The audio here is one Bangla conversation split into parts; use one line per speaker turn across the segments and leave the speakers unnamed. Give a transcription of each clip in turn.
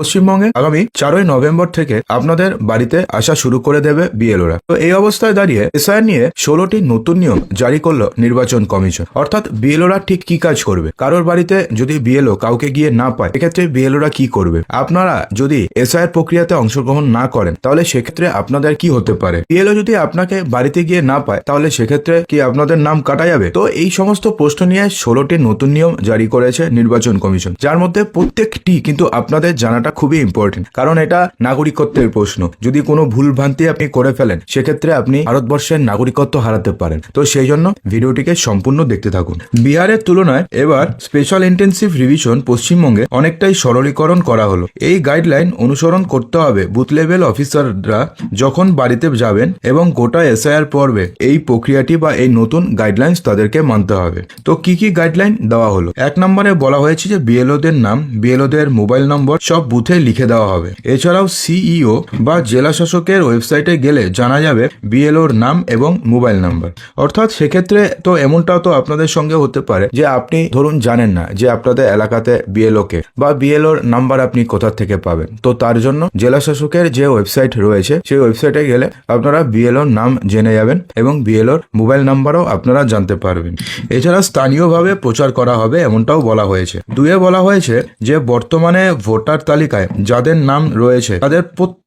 পশ্চিমবঙ্গে আগামী চারই নভেম্বর থেকে আপনাদের বাড়িতে আসা শুরু করে দেবে বিএলওরা। তো এই অবস্থায় দাঁড়িয়ে এসআইআর নিয়ে ষোলোটি নতুন নিয়ম জারি করল নির্বাচন কমিশন। অর্থাৎ বিএলওরা ঠিক কি কাজ করবে? কারোর বাড়িতে যদি বিএলও কাউকে গিয়ে না পায়, এক্ষেত্রে বিএলওরা কি করবে? আপনারা যদি এসআইআর প্রক্রিয়াতে অংশগ্রহণ না করেন, তাহলে সেক্ষেত্রে আপনাদের কি হতে পারে? বিএলও যদি আপনাকে বাড়িতে গিয়ে না পায়, তাহলে সেক্ষেত্রে কি আপনাদের নাম কাটা যাবে? তো এই সমস্ত প্রশ্ন নিয়ে ষোলোটি নতুন নিয়ম জারি করেছে নির্বাচন কমিশন। যার মধ্যে প্রত্যেকটি কিন্তু আপনাদের জানাটা খুবই ইম্পর্টেন্ট কারণ এটা নাগরিকত্বের প্রশ্ন। যদি কোনো ভুল ভ্রান্তি আপনি করে ফেলেন, সেক্ষেত্রে আপনি ভারতবর্ষের নাগরিকত্ব হারাতে পারেন। তো সেই জন্য ভিডিওটিকে সম্পূর্ণ দেখতে থাকুন। বিহারের তুলনায় এবার স্পেশাল ইন্টেন্সিভ রিভিশন পশ্চিমবঙ্গে অনেকটাই সরলীকরণ করা হলো। এই গাইডলাইন অনুসরণ করতে হবে বুথ লেভেল অফিসাররা যখন বাড়িতে যাবেন এবং গোটা এসআইআর পর্বে এই প্রক্রিয়াটি বা এই নতুন গাইডলাইন্স তাদেরকে মানতে হবে। তো কি কি গাইডলাইন দেওয়া হলো? এক নম্বরে বলা হয়েছে যে বিএলওদের নাম বিএলওদের মোবাইল নম্বর সব বুথে লিখে দেওয়া হবে। এছাড়াও সিইও বা জেলা শাসকের ওয়েবসাইটে গেলে জানা যাবে বিএলওর নাম এবং মোবাইল নাম্বার। অর্থাৎ সেক্ষেত্রে তো এমনটাও তো আপনাদের সঙ্গে হতে পারে যে আপনি ধরুন জানেন না যে আপনাদের এলাকাতে বিএলও কে বা বিএলওর নাম্বার আপনি কোথা থেকে পাবেন। তো তার জন্য জেলা শাসকের যে ওয়েবসাইট রয়েছে, সেই ওয়েবসাইটে গেলে আপনারা বিএলওর নাম জেনে যাবেন এবং বিএলওর মোবাইল নাম্বারও আপনারা জানতে পারবেন। এছাড়া স্থানীয়ভাবে প্রচার করা হবে এমনটাও বলা হয়েছে। দুয়ে বলা হয়েছে যে বর্তমানে ভোটার তালিকায় যাদের নাম রয়েছে তাদের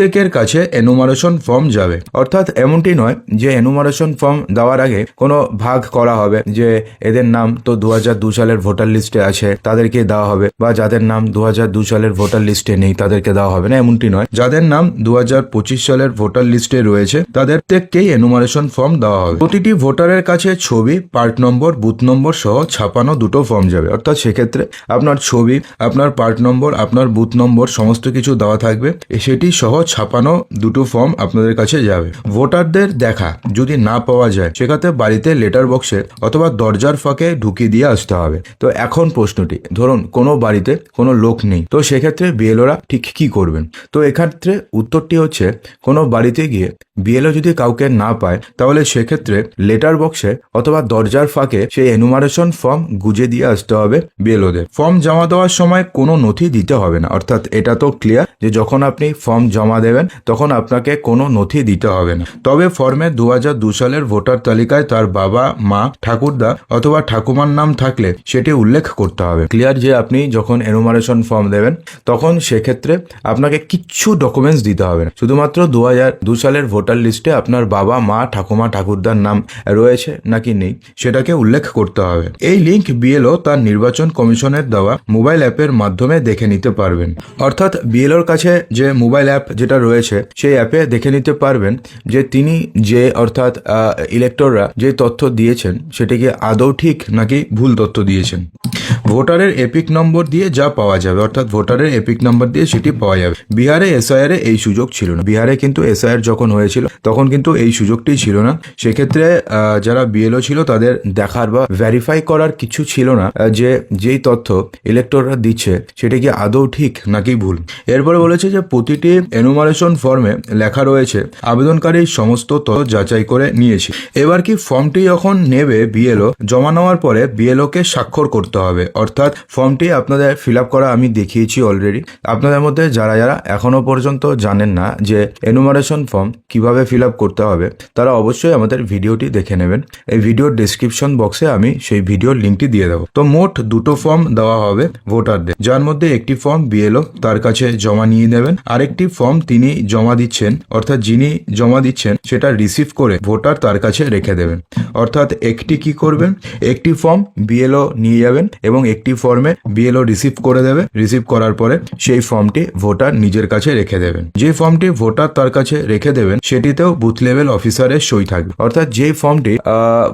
প্রত্যেকের কাছে এনুমারেশন ফর্ম যাবে। অর্থাৎ এমনটি নয় যে এনুমারেশন ফর্ম দেওয়ার আগে কোনো ভাগ করা হবে যে এদের নাম তো দু দু সালের ভোটার লিস্টে আছে, তাদেরকে দেওয়া হবে, বা যাদের নাম দু দু সালের ভোটার লিস্টে নেই, তাদেরকে দেওয়া হবে না, এমনটি নয়। যাদের নাম দু সালের ভোটার লিস্টে রয়েছে, তাদের প্রত্যেককেই এনুমারেশন ফর্ম দেওয়া হবে। প্রতিটি ভোটারের কাছে ছবি পার্ট নম্বর বুথ নম্বর সহ ছাপানো দুটো ফর্ম যাবে। অর্থাৎ সেক্ষেত্রে আপনার ছবি, আপনার পার্ট নম্বর আপনার বুথ নম্বর সমস্ত কিছু দেওয়া থাকবে। সেটি সহ ছাপানো দুটো ফর্ম আপনাদের কাছে যাবে। ভোটারদের দেখা যদি না পাওয়া যায় সেক্ষেত্রে বাড়িতে লেটার বক্সে অথবা দরজার ফাঁকে ঢুকিয়ে দিয়ে আসতে হবে। তো এখন প্রশ্নটি, ধরুন কোনো বাড়িতে কোনো লোক নেই, তো সেক্ষেত্রে বিএলওরা ঠিক কি করবেন? তো এক্ষেত্রে উত্তরটি হচ্ছে, কোনো বাড়িতে গিয়ে বিএলও যদি কাউকে না পায়, তাহলে সেক্ষেত্রে লেটার বক্সে অথবা দরজার ফাঁকে সেই এনুমারেশন ফর্ম গুজে দিয়ে আসতে হবে বিএলওদের ফর্ম জমা দেওয়ার সময় কোনো নথি দিতে হবে না। অর্থাৎ এটা তো ক্লিয়ার যে যখন আপনি ফর্ম জমা দেবেন, তখন আপনাকে কোনো নথি দিতে হবে না। তবে ফর্মে দু সালের ভোটার তালিকায় তার বাবা, মা, ঠাকুরদা অথবা ঠাকুমার নাম থাকলে সেটি উল্লেখ করতে হবে। ক্লিয়ার যে আপনি যখন এনুমারেশন ফর্ম দেবেন, তখন সেক্ষেত্রে আপনাকে কিচ্ছু ডকুমেন্টস দিতে হবে না। শুধুমাত্র দু দু সালের ভোটার লিস্টে আপনার বাবা, মা, ঠাকুমা, ঠাকুরদার নাম রয়েছে নাকি নেই, সেটাকে উল্লেখ করতে হবে। এই লিঙ্ক বিএলও তার নির্বাচন কমিশনের দেওয়া মোবাইল অ্যাপের মাধ্যমে দেখে নিতে পারবেন। অর্থাৎ বিএলওর কাছে যে মোবাইল অ্যাপ যেটা রয়েছে, সেই অ্যাপে দেখে নিতে পারবেন যে তিনি যে, অর্থাৎ ইলেক্টররা যে তথ্য দিয়েছেন, সেটাকে আদৌ ঠিক নাকি ভুল তথ্য দিয়েছেন। ভোটারের এপিক নম্বর দিয়ে যা পাওয়া যাবে, অর্থাৎ ভোটারের এপিক নম্বর দিয়ে সেটি পাওয়া যাবে। বিহারে এসআইআর এই সুযোগ ছিল না। বিহারে কিন্তু এসআইআর যখন হয়েছিল, তখন কিন্তু এই সুযোগটি ছিল না। সেক্ষেত্রে যারা বিএলও ছিল, তাদের দেখার বা ভেরিফাই করার কিছু ছিল না যে যেই তথ্য ইলেক্টররা দিচ্ছে, সেটা কি আদৌ ঠিক নাকি ভুল? এরপরে বলেছে যে প্রতিটি এনুমারেশন ফর্মে লেখা রয়েছে, আবেদনকারী সমস্ত তথ্য যাচাই করে নিয়েছে। এবার কি ফর্মটি যখন নেবে বিএলও, জমা নেওয়ার পরে বিএলও কে স্বাক্ষর করতে হবে অর্থাৎ ফর্মটি আপনাদের ফিল করা আমি দেখিয়েছি অলরেডি আপনাদের মধ্যে যারা যারা এখনও পর্যন্ত জানেন না যে এনুমারেশন ফর্ম কীভাবে ফিল করতে হবে, তারা অবশ্যই আমাদের ভিডিওটি দেখে নেবেন। এই ভিডিওর ডিসক্রিপশন বক্সে আমি সেই ভিডিওর লিঙ্কটি দিয়ে দেবো। তো মোট দুটো ফর্ম দেওয়া হবে ভোটারদের। যার মধ্যে একটি ফর্ম বিএলও তার কাছে জমা নিয়ে নেবেন। আরেকটি ফর্ম তিনি জমা দিচ্ছেন, অর্থাৎ যিনি জমা দিচ্ছেন, সেটা রিসিভ করে ভোটার তার কাছে রেখে দেবেন। অর্থাৎ একটি কি করবেন? একটি ফর্ম বিএলও নিয়ে যাবেন এবং একটি ফর্মে বিএলও রিসিভ করে দেবে। রিসিভ করার পরে সেই ফর্মটি ভোটার নিজের কাছে রেখে দেবেন। যে ফর্মটি ভোটার তার কাছে রেখে দেবেন, সেটিতেও বুথ লেভেল অফিসারের সই থাকবে। অর্থাৎ যে ফর্মটি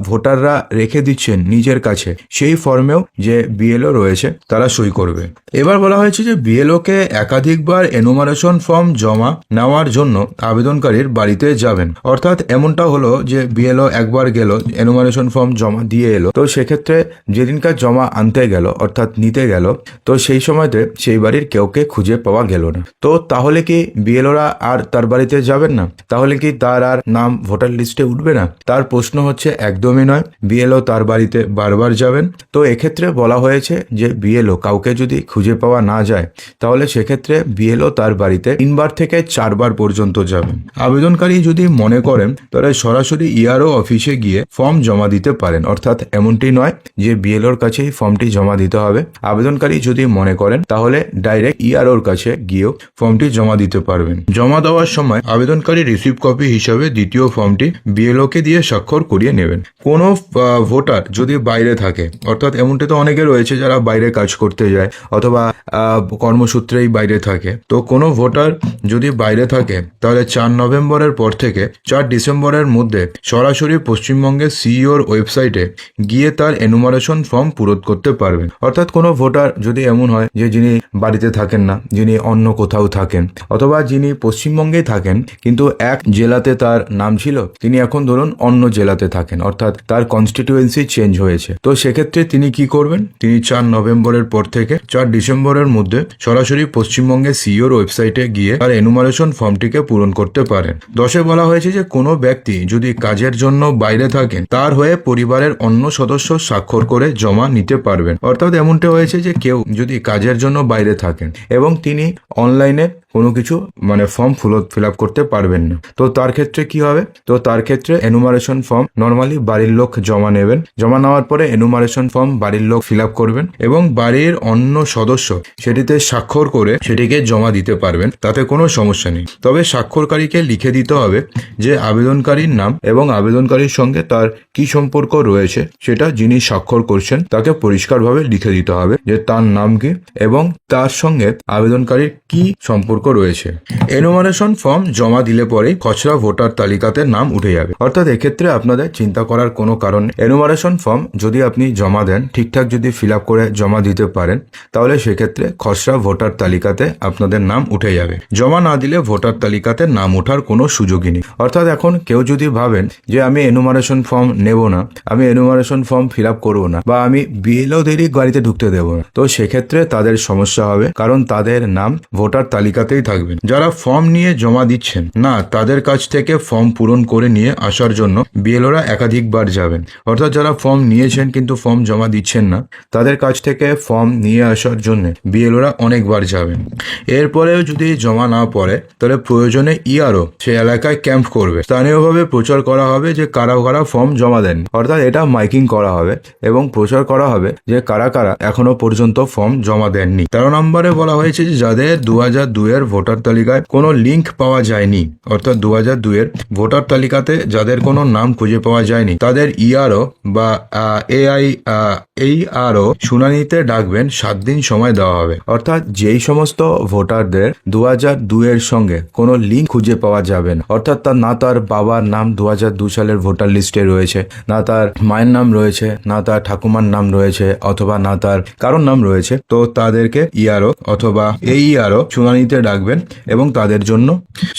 ভোটাররা রেখে দিচ্ছেন নিজের কাছে, সেই ফর্মেও যে বিএলও রয়েছে, তারা সই করবে। এবার বলা হয়েছে যে বিএলও কে একাধিকবার এনুমারেশন ফর্ম জমা নেওয়ার জন্য আবেদনকারীর বাড়িতে যাবেন। অর্থাৎ এমনটা হলো যে বিএলও একবার গেল এনুমারেশন ফর্ম জমা দিয়ে এলো। তো সেক্ষেত্রে যেদিনকার জমা আনতে গেল গেল, অর্থাৎ নিতে গেল। তো সেই সময়তে সেই বাড়ির কেউকে খুঁজে পাওয়া গেল না। তো তাহলে কি বিএলওরা আর তার বাড়িতে যাবেন না? তাহলে কি তার আর নাম ভোটার লিস্টে উঠবে না? তার প্রশ্ন হচ্ছে, একদমই নয়। বিএলও তার বাড়িতে বারবার যাবেন। তো এক্ষেত্রে বলা হয়েছে যে, বিএলও কাউকে যদি খুঁজে পাওয়া না যায়, তাহলে সেক্ষেত্রে বিএলও তার বাড়িতে তিনবার থেকে চারবার পর্যন্ত যাবেন আবেদনকারী যদি মনে করেন, তাহলে সরাসরি ইআরও অফিসে গিয়ে ফর্ম জমা দিতে পারেন। অর্থাৎ এমনটি নয় যে, বিএলওর কাছেই ফর্মটি জমা দিতে হবে। আবেদনকারী যদি মনে করেন, তাহলে ডাইরেক্ট ইআরওর কাছে গিয়েও ফর্মটি জমা দিতে পারবেন। জমা দেওয়ার সময় আবেদনকারী রিসিভ কপি হিসাবে দ্বিতীয় ফর্মটি বিএলওকে দিয়ে স্বাক্ষর করিয়ে নেবেন। কোনো ভোটার যদি বাইরে থাকে, অর্থাৎ এমনটি তো অনেকে রয়েছে যারা বাইরে কাজ করতে যায়, অথবা কর্মসূত্রেই বাইরে থাকে, তো কোনো ভোটার যদি বাইরে থাকে, তাহলে চার নভেম্বরের পর থেকে চার ডিসেম্বরের মধ্যে সরাসরি পশ্চিমবঙ্গের সিইওর ওয়েবসাইটে গিয়ে তার এনুমারেশন ফর্ম পূরণ করতে পারবেন। অর্থাৎ কোনো ভোটার যদি এমন হয় যে যিনি বাড়িতে থাকেন না, যিনি অন্য কোথাও থাকেন, অথবা যিনি পশ্চিমবঙ্গেই থাকেন, কিন্তু এক জেলাতে তার নাম ছিল, তিনি এখন ধরুন অন্য জেলাতে থাকেন, অর্থাৎ তার কনস্টিটিউয়েন্সি চেঞ্জ হয়েছে। তো সেক্ষেত্রে তিনি কি করবেন? তিনি চার নভেম্বরের পর থেকে, চার ডিসেম্বরের মধ্যে সরাসরি পশ্চিমবঙ্গের সিইওর ওয়েবসাইটে গিয়ে তার এনুমারেশন ফর্মটিকে পূরণ করতে পারেন। দশে বলা হয়েছে যে কোনো ব্যক্তি যদি কাজের জন্য বাইরে থাকেন, তার হয়ে পরিবারের অন্য সদস্য স্বাক্ষর করে জমা নিতে পারবেন। অর্থাৎ এমনটা হয়েছে যে কেউ যদি কাজের জন্য বাইরে থাকেন এবং তিনি অনলাইনে কোনো কিছু মানে ফর্ম ফুল ফিল আপ করতে পারবেন না। তো তার ক্ষেত্রে কি হবে? তো তার ক্ষেত্রে এনুমারেশন ফর্ম নর্মালি বাড়ির লোক জমা নেবেন। জমা নেওয়ার পরে এনুমারেশন ফর্ম বাড়ির লোক ফিল আপ করবেন এবং বাড়ির অন্য সদস্য সেটিতে স্বাক্ষর করে সেটিকে জমা দিতে পারবেন। তাতে কোনো সমস্যা নেই। তবে স্বাক্ষরকারীকে লিখে দিতে হবে যে আবেদনকারীর নাম এবং আবেদনকারীর সঙ্গে তার কি সম্পর্ক রয়েছে সেটা যিনি স্বাক্ষর করছেন তাকে পরিষ্কারভাবে লিখে দিতে হবে যে তার নাম কি এবং তার সঙ্গে আবেদনকারীর কি সম্পর্ক রয়েছে। এনুমারেশন ফর্ম জমা দিলে পরেই খসড়া ভোটার তালিকাতে নাম উঠে যাবে। অর্থাৎ এক্ষেত্রে আপনাদের চিন্তা করার কোনো কারণ এনুমারেশন ফর্ম যদি আপনি জমা দেন, ঠিকঠাক যদি ফিল করে জমা দিতে পারেন, তাহলে সেক্ষেত্রে খসড়া ভোটার তালিকাতে আপনাদের নাম উঠে যাবে। জমা না দিলে ভোটার তালিকাতে নাম ওঠার কোনো সুযোগই নেই। অর্থাৎ এখন কেউ যদি ভাবেন যে আমি এনুমারেশন ফর্ম নেব না, আমি এনুমারেশন ফর্ম ফিল আপ করব না, বা আমি বিএলওদেরই গাড়িতে ঢুকতে দেবো না, তো সেক্ষেত্রে তাদের সমস্যা হবে, কারণ তাদের নাম ভোটার তালিকাতেই থাকবেন। যারা ফর্ম নিয়ে জমা দিচ্ছেন, না, তাদের কাছ থেকে ফর্ম পূরণ করে নিয়ে আসার জন্য বিএলওরা একাধিকবার যাবেন। অর্থাৎ যারা ফর্ম নিয়েছেন কিন্তু ফর্ম জমা দিচ্ছেন না, তাদের কাছ থেকে ফর্ম নিয়ে আসার জন্য বিএলওরা অনেকবার যাবেন। এরপরেও যদি জমা না পড়ে, তাহলে প্রয়োজনে ইআরও, সে এলাকায় ক্যাম্প করবে। স্থানীয়ভাবে প্রচার করা হবে যে কারা কারা ফর্ম জমা দেন অর্থাৎ এটা মাইকিং করা হবে এবং প্রচার করা হবে যে কারা কারা এখনও পর্যন্ত ফর্ম জমা দেননি। তেরো নম্বরে বলা হয়েছে যে যাদের দু হাজার দুইয়ের ভোটার তালিকায় কোনো লিঙ্ক পাওয়া যায়নি। অর্থাৎ দু হাজার দুইয়ের ভোটার তালিকাতে যাদের কোনো নাম খুঁজে পাওয়া যায়নি, তাদের ইআরও বা এআই এই আরও শুনানিতে ডাকবেন, সাত দিন সময় দেওয়া হবে। অর্থাৎ যেই সমস্ত ভোটারদের দু হাজার দুইয়ের সঙ্গে কোনো লিঙ্ক খুঁজে পাওয়া যাবে না, অর্থাৎ তার, না তার বাবার নাম দু হাজার দু সালের ভোটার লিস্টে রয়েছে, না তার মায়ের নাম রয়েছে, না তার ঠাকুমার নাম রয়েছে, অথবা না তার কারোর নাম রয়েছে, তো তাদেরকে ইআরও অথবা এই ইআরও শুনানিতে ডাকবেন এবং তাদের জন্য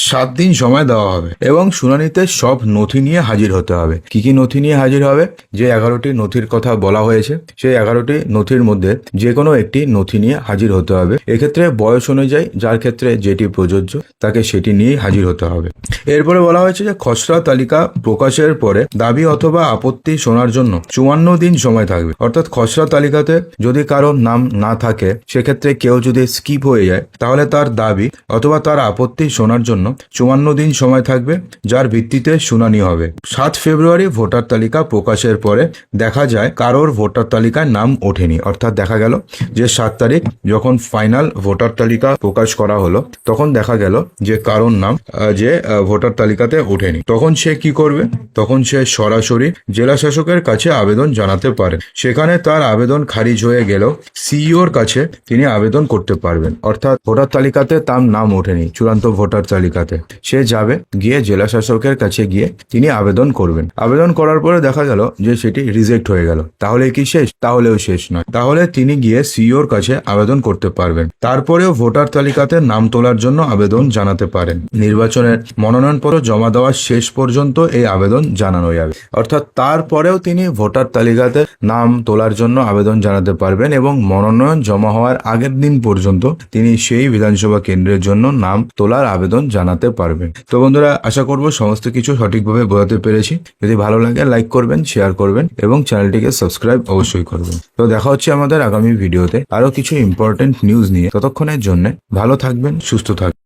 সাত দিন সময় দেওয়া হবে এবং শুনানিতে সব নথি নিয়ে হাজির হতে হবে। কি কি নথি নিয়ে হাজির হবে? যে এগারোটি নথির কথা বলা হয়েছে, সেই এগারোটি নথির মধ্যে যে কোনো একটি নথি নিয়ে হাজির হতে হবে। এক্ষেত্রে বয়স অনুযায়ী যার ক্ষেত্রে যেটি প্রযোজ্য, তাকে সেটি নিয়েই হাজির হতে হবে। এরপরে বলা হয়েছে যে খসড়া তালিকা প্রকাশের পরে দাবি অথবা আপত্তি শোনার জন্য চুয়ান্ন দিন সময় থাকবে। অর্থাৎ খসড়া তালিকাতে যদি কারোর নাম না থাকে, সেক্ষেত্রে কেউ যদি স্কিপ হয়ে যায়, তাহলে তার দাবি অথবা তার আপত্তি শোনার জন্য চুয়ান্ন দিন সময় থাকবে, যার ভিত্তিতে শুনানি হবে। সাত ফেব্রুয়ারি ভোটার তালিকা প্রকাশের পরে দেখা যায় কারোর ভোটার তালিকায় নাম ওঠেনি। অর্থাৎ দেখা গেল যে সাত তারিখ যখন ফাইনাল ভোটার তালিকা প্রকাশ করা হলো, তখন দেখা গেল যে কারোর নাম যে ভোটার তালিকাতে ওঠেনি। তখন সে কি করবে? তখন সে সরাসরি জেলা শাসকের কাছে আবেদন জানাতে পারে। সেখানে তার আবেদন খারিজ হয়ে গেলেও সিইওর কাছে তিনি আবেদন করতে পারবেন। অর্থাৎ ভোটার তালিকাতে তার নাম ওঠেনি, চূড়ান্ত ভোটার তালিকাতে। সে যাবে গিয়ে জেলা শাসকের কাছে গিয়ে তিনি আবেদন করবেন। আবেদন করার পরে দেখা গেল যে সেটি রিজেক্ট হয়ে গেল। তাহলে কি শেষ? তাহলেও শেষ নয়। তাহলে তিনি গিয়ে সিইওর কাছে আবেদন করতে পারবেন। তারপরেও ভোটার তালিকাতে নাম তোলার জন্য আবেদন জানাতে পারেন। নির্বাচনের মনোনয়নপত্র জমা দেওয়ার শেষ পর্যন্ত এই আবেদন জানানো যাবে। অর্থাৎ তারপরেও তিনি ভোটার তালিকাতে নাম তোলার জন্য আবেদন জানাতে পারবেন এবং মনোনয়ন জমা হওয়ার আগের দিন পর্যন্ত তিনি সেই বিধানসভা কেন্দ্রের জন্য নাম তোলার আবেদন জানাতে পারবেন তো বন্ধুরা, আশা করব সমস্ত কিছু সঠিকভাবে বোঝাতে পেরেছি। যদি ভালো লাগে লাইক করবেন শেয়ার করবেন এবং চ্যানেলটিকে সাবস্ক্রাইব অবশ্যই করবেন। তো দেখা হচ্ছে আমাদের আগামী ভিডিওতে আরও কিছু ইম্পর্টেন্ট নিউজ নিয়ে। ততক্ষণের জন্য ভালো থাকবেন, সুস্থ থাকবেন।